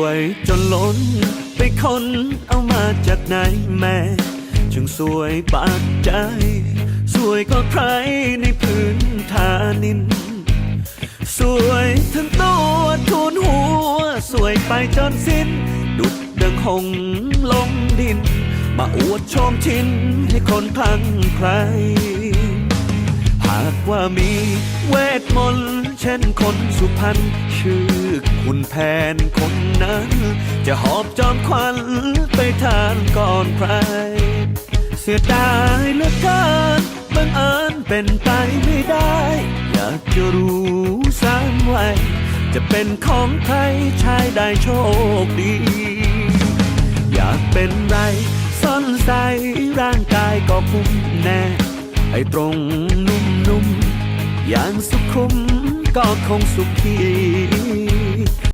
วยจนล้น ไปคนเอามาจากไหนแม่จึงสวยปากใจ สวยก็ใครในพื้นฐานิน สวยทั้งตัวทุนหัว สวยไปจนสิ้น ดุดดังหงลงดิน มาอวดโชมชินให้คนพลังใคร หากว่ามีเวทมนต์ เช่นคนสุพรรณชื่อคุณแผนคนนั้น จะหอบจอมควันไปทานก่อนใคร เสียดายเหลือเกินบังเอิญเป็นไปไม่ได้ อยากจะรู้สามวัยจะเป็นของใครชายได้โชคดี อยากเป็นไรซ่อนใสร่างกายก็คุ้มแน่ให้ตรงนุ่มๆอย่างสุขุม ก็คงสุขี